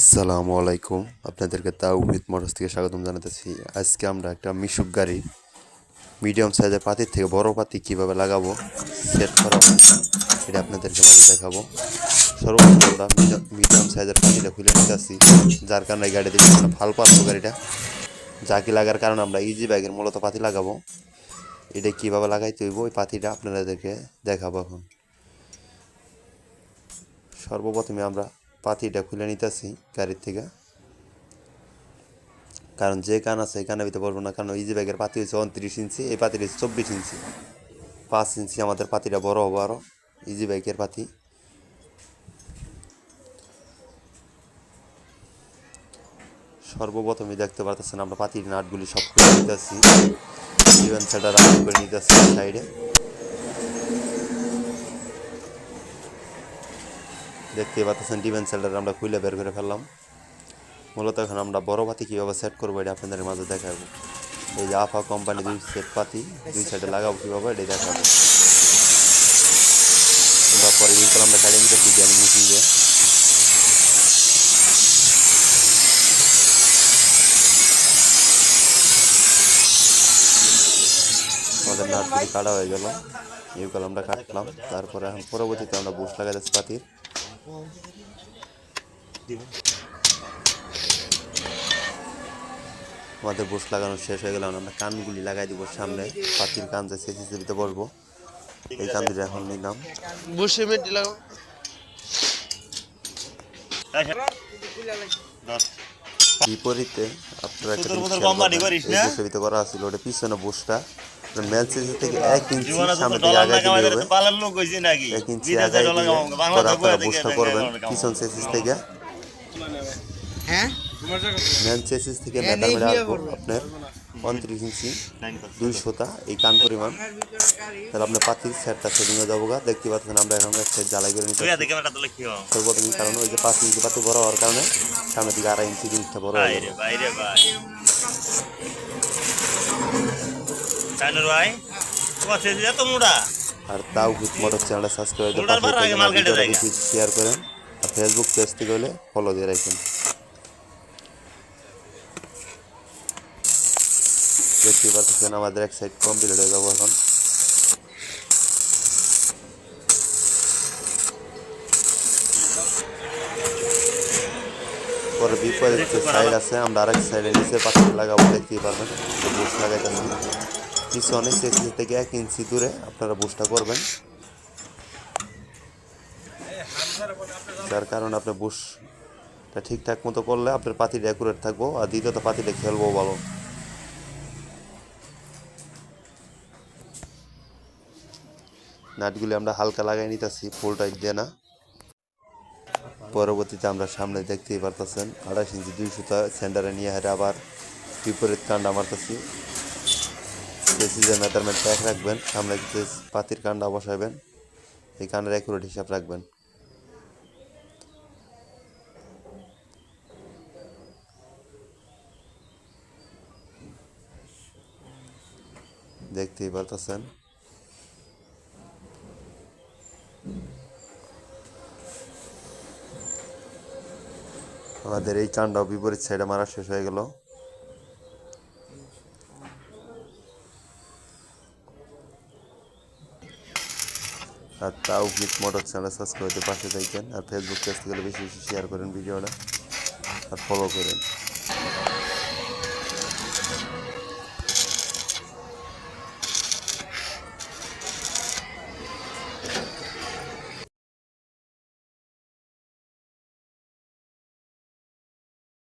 আসসালামু আলাইকুম। আপনাদেরকে তাও তাওহিদ মোটরস থেকে স্বাগতম জানাতেছি। আজকে আমরা একটা মিশুক গাড়ি, মিডিয়াম সাইজের পাতির থেকে বড় পাতি কীভাবে লাগাবো, সেট করা এটা আপনাদেরকে মাঝে দেখাবো। সর্বপ্রথম আমরা মিডিয়াম সাইজের পাতিটা খুলে নিতে আসছি যার কারণে এই গাড়ি দেখতে আমরা ভালো পাচ্ছ গাড়িটা। জাকি লাগার কারণে আমরা ইজি ব্যাগের মূলত পাতি লাগাবো। এটা কীভাবে লাগাইতে হইব, ওই পাতিটা আপনাদেরকে দেখাবো এখন। সর্বপ্রথমে আমরা পাতিটা খুলে নিতেছি গাড়ির থেকে। কারণ যে কান আছে এই কানের ভিতরে পড়ব না, কারণ ইজি ব্যাগের পাতি হচ্ছে উনত্রিশ ইঞ্চি, এই পাতির হচ্ছে চব্বিশ ইঞ্চি। পাঁচ ইঞ্চি আমাদের পাতিটা বড় হব আরও ইজি ব্যাগের পাতি। সর্বপ্রথমে দেখতে পারতেছেন আমরা পাতির নাটগুলি সব খুলে নিতেছি। ইভেন সেটা রান করে নিতেছি সাইডে। দেখতে পাচ্ছেন ডিভেন সেলটার আমরা খুলে বের করে ফেললাম। মূলত এখন আমরা বড় পাতি কীভাবে সেট করব এটা আপনাদের মাঝে দেখাবো। এই যে আফা কোম্পানি দুই সেট পাতি দুই সাইডে লাগাবো কীভাবে এটা দেখাবো। আমরা পরে এই আমরা কাটিয়ে নিতে শিখি আমি দিয়ে। আমাদের নাটগুলি কাটা হয়ে গেল। এই কলমটা কাটলাম। তারপরে এখন পরবর্তীতে আমরা বুশ লাগাইতেছি পাতির আমাদের বুশ লাগানো শেষ হয়ে গেল আমরা কানগুলি লাগাই দিব সামনে। পাতির কান যে সিসিটিভিতে বসবো। এই কান দুটো এখন নিলাম। বসে মেটে লাগাও। বিপরীতে আপনারা করা আছিল ওটা পিছনে বুশটা মেল থেকে এক ইঞ্চি জীবনে সামনে দিকে আগায় দিলে হবে এক ইঞ্চি আগায় ডলার পরে আপনারা পিছন সেসিস থেকে। হ্যাঁ? থেকে হ্যাঁ, আসব করব। আপনার পঁয়ত্রিশ ইঞ্চি দুই শোতা এই কান পরিমাণ। তাহলে আপনার পাতির সেটটা সেটিং হয়ে যাব গা। দেখতে পাচ্ছেন আমরা এখন সাইড জ্বালাই করে নিতে হয়? সর্বপ্রথম কারণ ওই যে পাঁচ ইঞ্চি পাতি বড় হওয়ার কারণে সামনের দিকে আড়াই ইঞ্চি জিনিসটা বড় হয়ে যাবে। ভাই তোমার ছেলে এত? আর তাও হিট মোটর চ্যানেলটা সাবস্ক্রাইব করে শেয়ার করেন। আর ফেসবুক পেজ থেকে হলে ফলো দিয়ে রাখেন দেখতে পাচ্ছেন আমাদের এক সাইড কমপ্লিট হয়ে যাব এখন। পরে বিপরীত সাইড আছে আমরা আরেক সাইডে নিচে পাশে লাগাবো দেখতেই পারবেন। লাগাইতেছি। পিছনে সেসি থেকে এক ইঞ্চি দূরে আপনারা বুশটা করবেন। যার কারণে আপনার বুশটা ঠিকঠাক মতো করলে আপনার পাতিটা অ্যাকুরেট থাকব আর দ্বিতীয়ত পাতিটা খেলব ভালো। নাটগুলি আমরা হালকা লাগাই নিতেছি ফুল টাইট দিয়ে না। পরবর্তীতে আমরা সামনে দেখতেই পারতেছেন, আড়াইশ ইঞ্চি দুই সুতা সেন্টারে নিয়ে হেরে আবার বিপরীত কান্ডা মারতেছি। প্রেসিজের মেজারমেন্ট রাখবেন, সামনে যে পাতির কান্ডা বসাইবেন, এই কান্ডার অ্যাকুরেট হিসাব রাখবেন। দেখতেই পারতেছেন। আমাদের এই কান্ডাও বিপরীত সাইডে মারা শেষ হয়ে গেল। আর তাও গিট মোটর চ্যানেল সাবস্ক্রাইব করতে পাশে থাকেন আর ফেসবুক পেজ থেকে বেশি বেশি শেয়ার করেন ভিডিওটা। আর ফলো করেন।